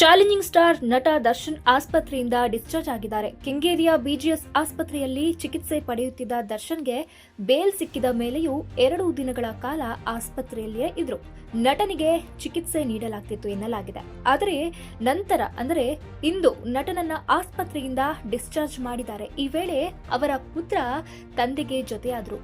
Challenging star ನಟ ದರ್ಶನ್ ಆಸ್ಪತ್ರೆಯಿಂದ discharge ಆಗಿದ್ದಾರೆ. ಕೆಂಗೇರಿಯ ಬಿಜಿಎಸ್ ಆಸ್ಪತ್ರೆಯಲ್ಲಿ ಚಿಕಿತ್ಸೆ ಪಡೆಯುತ್ತಿದ್ದ ದರ್ಶನ್ಗೆ ಬೇಲ್ ಸಿಕ್ಕಿದ ಮೇಲೆಯೂ ಎರಡು ದಿನಗಳ ಕಾಲ ಆಸ್ಪತ್ರೆಯಲ್ಲಿಯೇ ಇದ್ರು. ನಟನಿಗೆ ಚಿಕಿತ್ಸೆ ನೀಡಲಾಗ್ತಿತ್ತು ಎನ್ನಲಾಗಿದೆ. ಆದರೆ ನಂತರ, ಅಂದರೆ ಇಂದು ನಟನನ್ನ ಆಸ್ಪತ್ರೆಯಿಂದ ಡಿಸ್ಚಾರ್ಜ್ ಮಾಡಿದ್ದಾರೆ. ಈ ವೇಳೆ ಅವರ ಪುತ್ರ ತಂದೆಗೆ ಜೊತೆಯಾದ್ರು.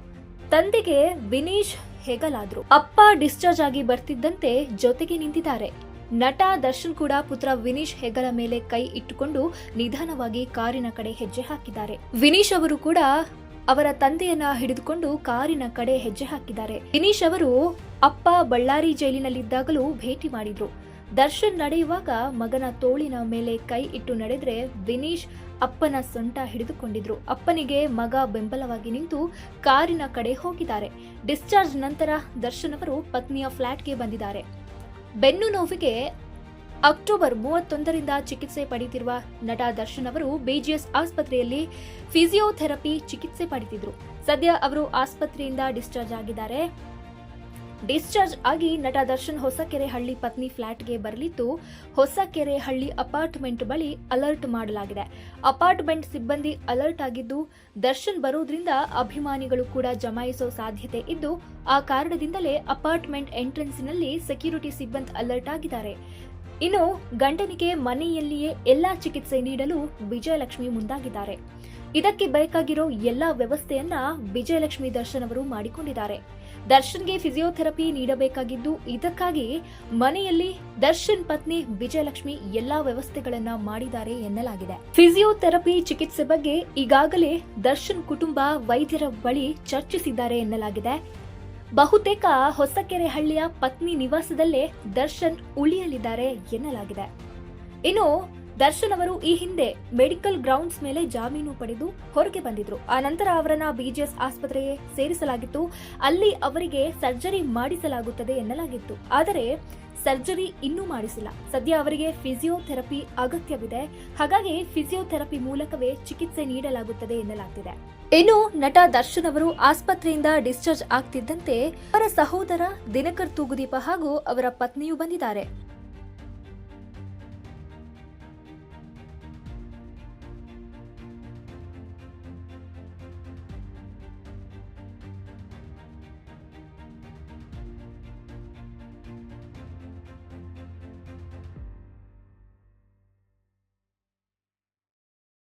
ತಂದೆಗೆ ವಿನೀಶ್ ಹೆಗಲಾದ್ರು. ಅಪ್ಪ ಡಿಸ್ಚಾರ್ಜ್ ಆಗಿ ಬರ್ತಿದ್ದಂತೆ ಜೊತೆಗೆ ನಿಂತಿದ್ದಾರೆ. ನಟ ದರ್ಶನ್ ಕೂಡ ಪುತ್ರ ವಿನೀಶ್ ಹೆಗಲ ಮೇಲೆ ಕೈ ಇಟ್ಟುಕೊಂಡು ನಿಧಾನವಾಗಿ ಕಾರಿನ ಕಡೆ ಹೆಜ್ಜೆ ಹಾಕಿದ್ದಾರೆ. ವಿನೀಶ್ ಅವರು ಕೂಡ ಅವರ ತಂದೆಯನ್ನ ಹಿಡಿದುಕೊಂಡು ಕಾರಿನ ಕಡೆ ಹೆಜ್ಜೆ ಹಾಕಿದ್ದಾರೆ. ವಿನೀಶ್ ಅವರು ಅಪ್ಪ ಬಳ್ಳಾರಿ ಜೈಲಿನಲ್ಲಿದ್ದಾಗಲೂ ಭೇಟಿ ಮಾಡಿದ್ರು. ದರ್ಶನ್ ನಡೆಯುವಾಗ ಮಗನ ತೋಳಿನ ಮೇಲೆ ಕೈ ಇಟ್ಟು ನಡೆದ್ರೆ ವಿನೀಶ್ ಅಪ್ಪನ ಸೊಂಟ ಹಿಡಿದುಕೊಂಡಿದ್ರು. ಅಪ್ಪನಿಗೆ ಮಗ ಬೆಂಬಲವಾಗಿ ನಿಂತು ಕಾರಿನ ಕಡೆ ಹೋಗಿದ್ದಾರೆ. ಡಿಸ್ಚಾರ್ಜ್ ನಂತರ ದರ್ಶನ್ ಅವರು ಪತ್ನಿಯ ಫ್ಲಾಟ್ಗೆ ಬಂದಿದ್ದಾರೆ. ಬೆನ್ನು ನೋವಿಗೆ ಅಕ್ಟೋಬರ್ ಮೂವತ್ತೊಂದರಿಂದ ಚಿಕಿತ್ಸೆ ಪಡೆಯುತ್ತಿರುವ ನಟ ದರ್ಶನ್ ಅವರು ಬಿಜಿಎಸ್ ಆಸ್ಪತ್ರೆಯಲ್ಲಿ ಫಿಸಿಯೋಥೆರಪಿ ಚಿಕಿತ್ಸೆ ಪಡೆದಿದ್ರು ಸದ್ಯ ಅವರು ಆಸ್ಪತ್ರೆಯಿಂದ ಡಿಸ್ಚಾರ್ಜ್ ಆಗಿದ್ದಾರೆ. ಡಿಸ್ಚಾರ್ಜ್ ಆಗಿ ನಟ ದರ್ಶನ್ ಹೊಸಕೆರೆ ಹಳ್ಳಿ ಪತ್ನಿ ಫ್ಲಾಟ್ಗೆ ಬರಲಿದ್ದು ಹೊಸಕೆರೆ ಹಳ್ಳಿ ಅಪಾರ್ಟ್ಮೆಂಟ್ ಬಳಿ ಅಲರ್ಟ್ ಮಾಡಲಾಗಿದೆ. ಅಪಾರ್ಟ್ಮೆಂಟ್ ಸಿಬ್ಬಂದಿ ಅಲರ್ಟ್ ಆಗಿದ್ದು, ದರ್ಶನ್ ಬರೋದ್ರಿಂದ ಅಭಿಮಾನಿಗಳು ಕೂಡ ಜಮಾಯಿಸೋ ಸಾಧ್ಯತೆ ಇದ್ದು, ಆ ಕಾರಣದಿಂದಲೇ ಅಪಾರ್ಟ್ಮೆಂಟ್ ಎಂಟ್ರೆನ್ಸ್ನಲ್ಲಿ ಸೆಕ್ಯೂರಿಟಿ ಸಿಬ್ಬಂದಿ ಅಲರ್ಟ್ ಆಗಿದ್ದಾರೆ. ಇನ್ನು ಗಂಡನಿಗೆ ಮನೆಯಲ್ಲಿಯೇ ಎಲ್ಲಾ ಚಿಕಿತ್ಸೆ ನೀಡಲು ವಿಜಯಲಕ್ಷ್ಮಿ ಮುಂದಾಗಿದ್ದಾರೆ. ಇದಕ್ಕೆ ಬೇಕಾಗಿರೋ ಎಲ್ಲಾ ವ್ಯವಸ್ಥೆಯನ್ನ ವಿಜಯಲಕ್ಷ್ಮಿ ದರ್ಶನ್ ಅವರು ಮಾಡಿಕೊಂಡಿದ್ದಾರೆ. ದರ್ಶನ್ಗೆ ಫಿಸಿಯೋಥೆರಪಿ ನೀಡಬೇಕಾಗಿದ್ದು, ಇದಕ್ಕಾಗಿ ಮನೆಯಲ್ಲಿ ದರ್ಶನ್ ಪತ್ನಿ ವಿಜಯಲಕ್ಷ್ಮಿ ಎಲ್ಲಾ ವ್ಯವಸ್ಥೆಗಳನ್ನ ಮಾಡಿದ್ದಾರೆ ಎನ್ನಲಾಗಿದೆ. ಫಿಸಿಯೋಥೆರಪಿ ಚಿಕಿತ್ಸೆ ಬಗ್ಗೆ ಈಗಾಗಲೇ ದರ್ಶನ್ ಕುಟುಂಬ ವೈದ್ಯರ ಬಳಿ ಚರ್ಚಿಸಿದ್ದಾರೆ ಎನ್ನಲಾಗಿದೆ. ಬಹುತೇಕ ಹೊಸಕೆರೆ ಹಳ್ಳಿಯ ಪತ್ನಿ ನಿವಾಸದಲ್ಲೇ ದರ್ಶನ್ ಉಳಿಯಲಿದ್ದಾರೆ ಎನ್ನಲಾಗಿದೆ. ಇನ್ನು ದರ್ಶನ್ ಅವರು ಈ ಹಿಂದೆ ಮೆಡಿಕಲ್ ಗ್ರೌಂಡ್ಸ್ ಮೇಲೆ ಜಾಮೀನು ಪಡೆದು ಹೊರಗೆ ಬಂದಿದ್ರು. ಆ ನಂತರ ಅವರನ್ನ ಬಿಜಿಎಸ್ ಆಸ್ಪತ್ರೆಗೆ ಸೇರಿಸಲಾಗಿತ್ತು. ಅಲ್ಲಿ ಅವರಿಗೆ ಸರ್ಜರಿ ಮಾಡಿಸಲಾಗುತ್ತದೆ ಎನ್ನಲಾಗಿತ್ತು. ಆದರೆ ಸರ್ಜರಿ ಇನ್ನೂ ಮಾಡಿಸಿಲ್ಲ. ಸದ್ಯ ಅವರಿಗೆ ಫಿಸಿಯೋಥೆರಪಿ ಅಗತ್ಯವಿದೆ. ಹಾಗಾಗಿ ಫಿಸಿಯೋಥೆರಪಿ ಮೂಲಕವೇ ಚಿಕಿತ್ಸೆ ನೀಡಲಾಗುತ್ತದೆ ಎನ್ನಲಾಗ್ತಿದೆ. ಇನ್ನು ನಟ ದರ್ಶನ್ ಅವರು ಆಸ್ಪತ್ರೆಯಿಂದ ಡಿಸ್ಚಾರ್ಜ್ ಆಗ್ತಿದ್ದಂತೆ ಅವರ ಸಹೋದರ ದಿನಕರ್ ತೂಗುದೀಪ ಹಾಗೂ ಅವರ ಪತ್ನಿಯೂ ಬಂದಿದ್ದಾರೆ.